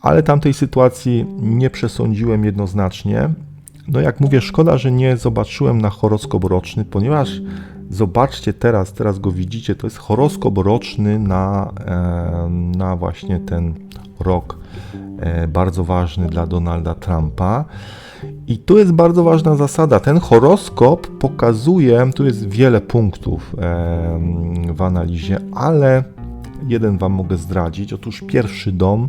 ale tamtej sytuacji nie przesądziłem jednoznacznie. No jak mówię, szkoda, że nie zobaczyłem na horoskop roczny, ponieważ zobaczcie teraz, teraz go widzicie, to jest horoskop roczny na, e, na właśnie ten rok e, bardzo ważny dla Donalda Trumpa. I tu jest bardzo ważna zasada. Ten horoskop pokazuje, tu jest wiele punktów e, w analizie, ale jeden Wam mogę zdradzić. Otóż pierwszy dom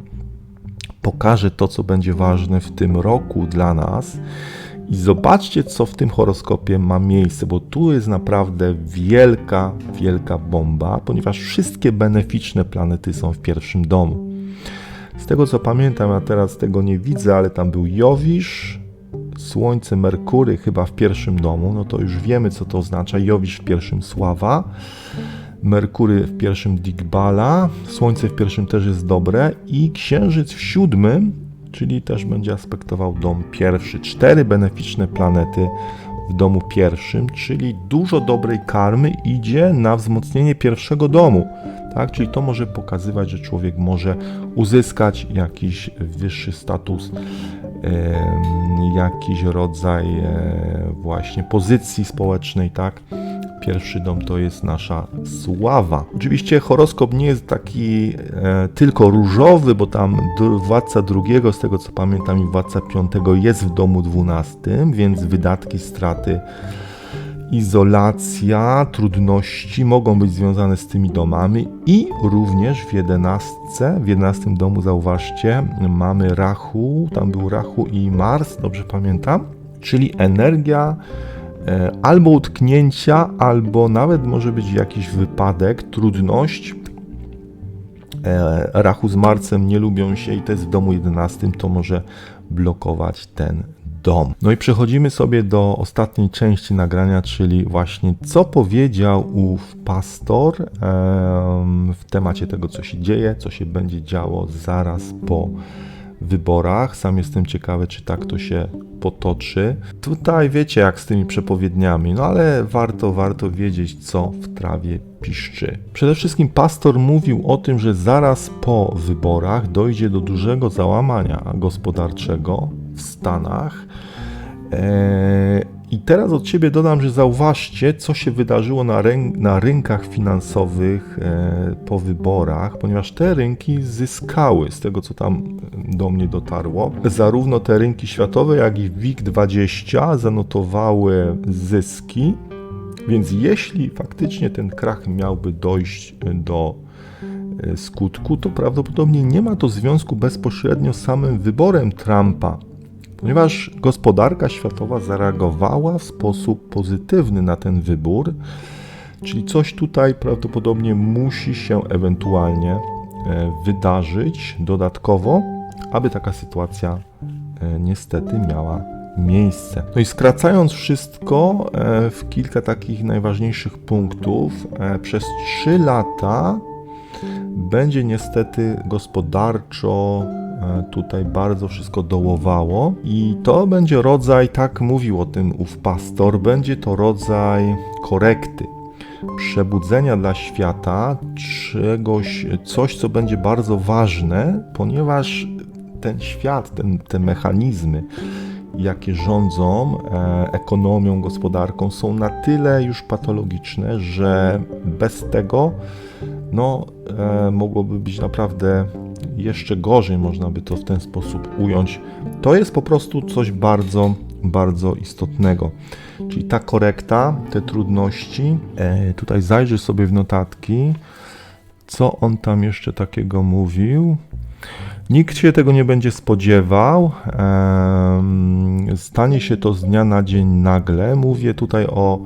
pokaże to, co będzie ważne w tym roku dla nas. I zobaczcie, co w tym horoskopie ma miejsce, bo tu jest naprawdę wielka, wielka bomba, ponieważ wszystkie beneficzne planety są w pierwszym domu. Z tego co pamiętam, ja teraz tego nie widzę, ale tam był Jowisz, Słońce, Merkury chyba w pierwszym domu, no to już wiemy, co to oznacza. Jowisz w pierwszym Sława, Merkury w pierwszym Digbala, Słońce w pierwszym też jest dobre i Księżyc w siódmym, czyli też będzie aspektował dom pierwszy. Cztery beneficzne planety w domu pierwszym, czyli dużo dobrej karmy idzie na wzmocnienie pierwszego domu. Tak? Czyli to może pokazywać, że człowiek może uzyskać jakiś wyższy status, jakiś rodzaj e, właśnie pozycji społecznej, tak? Pierwszy dom to jest nasza sława. Oczywiście horoskop nie jest taki e, tylko różowy, bo tam władca drugiego, z tego co pamiętam, i władca piątego jest w domu dwunastym, więc wydatki, straty, izolacja, trudności mogą być związane z tymi domami i również w jedenastce, w jedenastym domu zauważcie, mamy Rachu, tam był Rachu i Mars, dobrze pamiętam, czyli energia albo utknięcia, albo nawet może być jakiś wypadek, trudność. E, Rachu z Marcem nie lubią się i to jest w domu 11, to może blokować ten dom. No i przechodzimy sobie do ostatniej części nagrania, czyli właśnie co powiedział ów pastor w temacie tego, co się dzieje, co się będzie działo zaraz po wyborach. Sam jestem ciekawy, czy tak to się potoczy. Tutaj wiecie, jak z tymi przepowiedniami, no ale warto, warto wiedzieć, co w trawie piszczy. Przede wszystkim pastor mówił o tym, że zaraz po wyborach dojdzie do dużego załamania gospodarczego w Stanach. Eee, i teraz od Ciebie dodam, że zauważcie, co się wydarzyło na, ryn na rynkach finansowych e, po wyborach, ponieważ te rynki zyskały, z tego co tam do mnie dotarło, zarówno te rynki światowe, jak i WIG20 zanotowały zyski, więc jeśli faktycznie ten krach miałby dojść do e, skutku, to prawdopodobnie nie ma to związku bezpośrednio z samym wyborem Trumpa ponieważ gospodarka światowa zareagowała w sposób pozytywny na ten wybór, czyli coś tutaj prawdopodobnie musi się ewentualnie e, wydarzyć dodatkowo, aby taka sytuacja e, niestety miała miejsce. No i skracając wszystko e, w kilka takich najważniejszych punktów, przez 3 lata będzie niestety gospodarczo tutaj bardzo wszystko dołowało i to będzie rodzaj, tak mówił o tym ów pastor, będzie to rodzaj korekty, przebudzenia dla świata, czegoś, coś, co będzie bardzo ważne, ponieważ ten świat, ten, te mechanizmy, jakie rządzą e, ekonomią, gospodarką, są na tyle już patologiczne, że bez tego no, e, mogłoby być naprawdę jeszcze gorzej, można by to w ten sposób ująć. To jest po prostu coś bardzo, bardzo istotnego. Czyli ta korekta, te trudności. E, tutaj zajrzyj sobie w notatki, co on tam jeszcze takiego mówił. Nikt się tego nie będzie spodziewał. Stanie się to z dnia na dzień nagle. Mówię tutaj o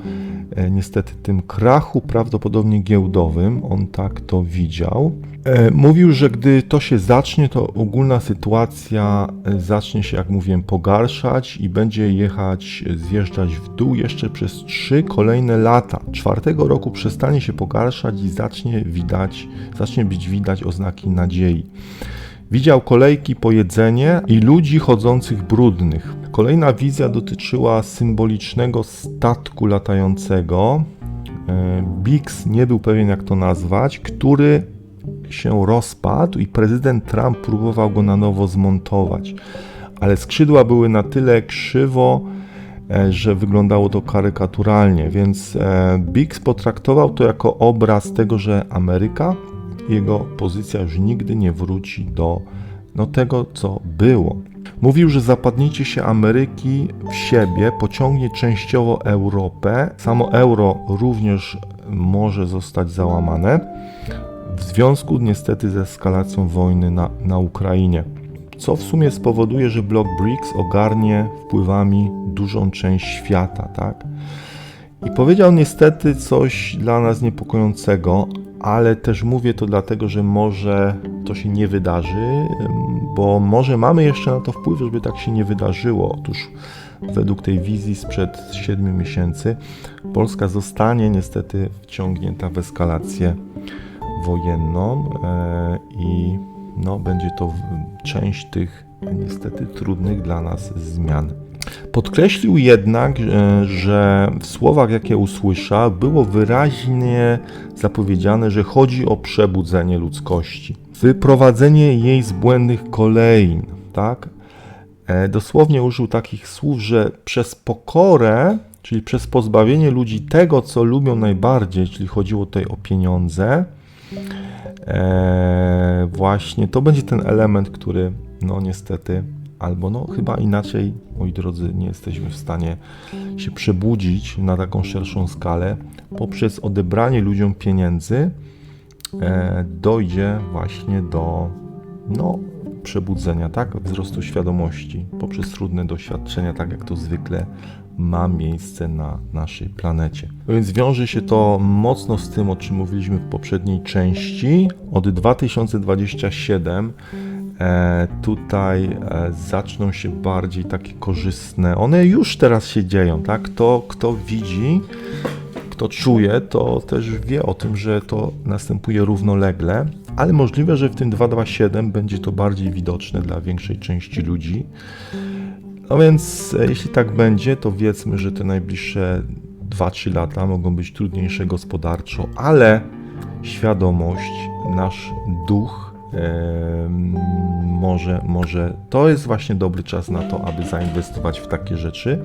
e, niestety tym krachu, prawdopodobnie giełdowym. On tak to widział. E, mówił, że gdy to się zacznie, to ogólna sytuacja e, zacznie się, jak mówiłem, pogarszać i będzie jechać, zjeżdżać w dół jeszcze przez trzy kolejne lata. Czwartego roku przestanie się pogarszać i zacznie widać, zacznie być widać oznaki nadziei. Widział kolejki po jedzenie i ludzi chodzących brudnych. Kolejna wizja dotyczyła symbolicznego statku latającego. E, Bix nie był pewien jak to nazwać, który się rozpadł i prezydent Trump próbował go na nowo zmontować. Ale skrzydła były na tyle krzywo, e, że wyglądało to karykaturalnie, więc e, Biggs potraktował to jako obraz tego, że Ameryka, jego pozycja już nigdy nie wróci do no, tego, co było. Mówił, że zapadnięcie się Ameryki w siebie pociągnie częściowo Europę. Samo euro również może zostać załamane w związku niestety z eskalacją wojny na, na Ukrainie. Co w sumie spowoduje, że blok BRICS ogarnie wpływami dużą część świata, tak? I powiedział niestety coś dla nas niepokojącego, ale też mówię to dlatego, że może to się nie wydarzy, bo może mamy jeszcze na to wpływ, żeby tak się nie wydarzyło. Otóż według tej wizji sprzed 7 miesięcy Polska zostanie niestety wciągnięta w eskalację wojenną e, i no, będzie to część tych niestety trudnych dla nas zmian. Podkreślił jednak, e, że w słowach, jakie usłyszał, było wyraźnie zapowiedziane, że chodzi o przebudzenie ludzkości, wyprowadzenie jej z błędnych kolejn, tak? E, Dosłownie użył takich słów, że przez pokorę, czyli przez pozbawienie ludzi tego, co lubią najbardziej, czyli chodziło tutaj o pieniądze, e, właśnie to będzie ten element, który no niestety, albo no chyba inaczej, moi drodzy, nie jesteśmy w stanie się przebudzić na taką szerszą skalę poprzez odebranie ludziom pieniędzy e, dojdzie właśnie do no, przebudzenia, tak? Wzrostu świadomości poprzez trudne doświadczenia, tak jak to zwykle ma miejsce na naszej planecie. No Więc wiąże się to mocno z tym, o czym mówiliśmy w poprzedniej części. Od 2027 e, tutaj e, zaczną się bardziej takie korzystne. One już teraz się dzieją, tak? Kto, kto widzi, kto czuje, to też wie o tym, że to następuje równolegle, ale możliwe, że w tym 227 będzie to bardziej widoczne dla większej części ludzi. No więc e, jeśli tak będzie, to wiedzmy, że te najbliższe 2-3 lata mogą być trudniejsze gospodarczo, ale świadomość, nasz duch może, może to jest właśnie dobry czas na to, aby zainwestować w takie rzeczy.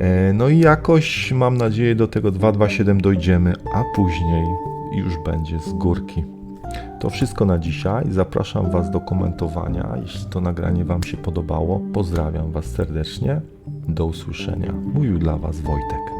E, No i jakoś mam nadzieję do tego 227 dojdziemy, a później już będzie z górki. To wszystko na dzisiaj. Zapraszam Was do komentowania, jeśli to nagranie Wam się podobało. Pozdrawiam Was serdecznie. Do usłyszenia. Mówił dla Was Wojtek.